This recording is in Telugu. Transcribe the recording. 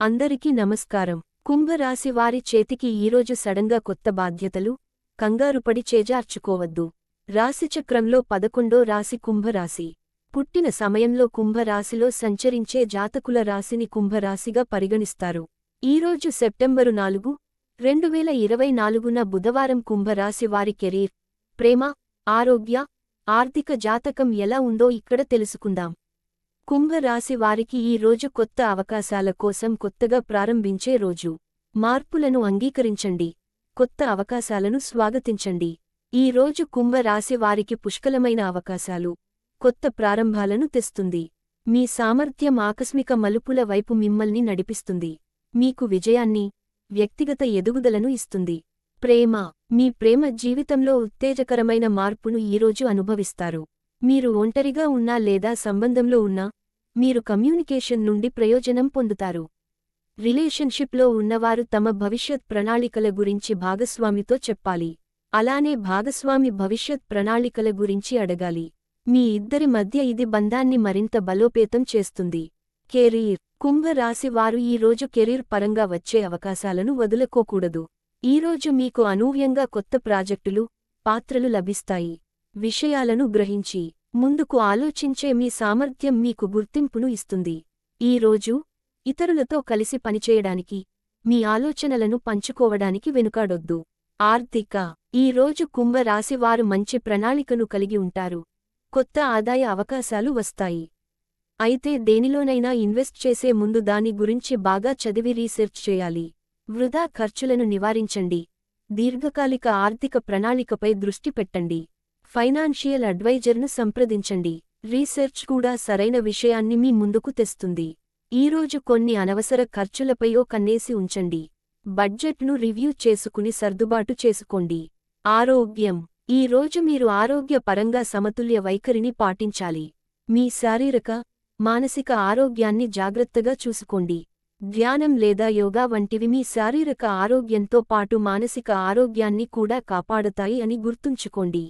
అందరికీ నమస్కారం. కుంభరాశి వారి చేతికి ఈరోజు సడన్గా కొత్త బాధ్యతలు కంగారుపడి చేజార్చుకోవద్దు. రాశిచక్రంలో పదకొండో రాశి కుంభరాశి. పుట్టిన సమయంలో కుంభరాశిలో సంచరించే జాతకుల రాశిని కుంభరాశిగా పరిగణిస్తారు. ఈరోజు సెప్టెంబరు నాలుగు రెండు వేల ఇరవై నాలుగున బుధవారం కుంభరాశి వారి కెరీర్ ప్రేమ ఆరోగ్య ఆర్థిక జాతకం ఎలా ఉందో ఇక్కడ తెలుసుకుందాం. కుంభరాశి వారికి ఈ రోజు కొత్త అవకాశాల కోసం కొత్తగా ప్రారంభించే రోజు. మార్పులను అంగీకరించండి. కొత్త అవకాశాలను స్వాగతించండి. ఈ రోజు కుంభరాశి వారికి పుష్కలమైన అవకాశాలు. కొత్త ప్రారంభాలను తెస్తుంది. మీ సామర్థ్యం ఆకస్మిక మలుపుల వైపు మిమ్మల్ని నడిపిస్తుంది. మీకు విజయాన్ని వ్యక్తిగత ఎదుగుదలను ఇస్తుంది. ప్రేమ మీ ప్రేమ జీవితంలో ఉత్తేజకరమైన మార్పును ఈరోజు అనుభవిస్తారు. మీరు ఒంటరిగా ఉన్నా లేదా సంబంధంలో ఉన్నా మీరు కమ్యూనికేషన్ నుండి ప్రయోజనం పొందుతారు. రిలేషన్షిప్లో ఉన్నవారు తమ భవిష్యత్ ప్రణాళికల గురించి భాగస్వామితో చెప్పాలి. అలానే భాగస్వామి భవిష్యత్ ప్రణాళికల గురించి అడగాలి. మీ ఇద్దరి మధ్య ఇది బంధాన్ని మరింత బలోపేతం చేస్తుంది. కెరీర్. కుంభరాశి వారు ఈరోజు కెరీర్ పరంగా వచ్చే అవకాశాలను వదులుకోకూడదు. ఈరోజు మీకు అనూహ్యంగా కొత్త ప్రాజెక్టులు పాత్రలు లభిస్తాయి. విషయాలను గ్రహించి. ముందుకు ఆలోచించే మీ సామర్థ్యం మీకు గుర్తింపును ఇస్తుంది. ఈ రోజు ఇతరులతో కలిసి పనిచేయడానికి మీ ఆలోచనలను పంచుకోవడానికి వెనుకాడొద్దు. ఆర్థిక ఈ రోజు కుంభరాశివారు మంచి ప్రణాళికను కలిగి ఉంటారు. కొత్త ఆదాయ అవకాశాలు వస్తాయి. అయితే దేనిలోనైనా ఇన్వెస్ట్ చేసే ముందు దాని గురించి బాగా చదివి రీసెర్చ్ చేయాలి. వృధా ఖర్చులను నివారించండి. దీర్ఘకాలిక ఆర్థిక ప్రణాళికపై దృష్టి పెట్టండి. ఫైనాన్షియల్ అడ్వైజర్ను సంప్రదించండి. రీసెర్చ్ కూడా సరైన విషయాన్ని మీ ముందుకు తెస్తుంది. ఈరోజు కొన్ని అనవసర ఖర్చులపయో కన్నేసి ఉంచండి. బడ్జెట్ను రివ్యూ చేసుకుని సర్దుబాటు చేసుకోండి. ఆరోగ్యం. ఈ రోజు మీరు ఆరోగ్యపరంగా సమతుల్య వైఖరిని పాటించాలి. మీ శారీరక మానసిక ఆరోగ్యాన్ని జాగ్రత్తగా చూసుకోండి. ధ్యానం లేదా యోగా వంటివి మీ శారీరక ఆరోగ్యంతో పాటు మానసిక ఆరోగ్యాన్ని కూడా కాపాడతాయి అని గుర్తుంచుకోండి.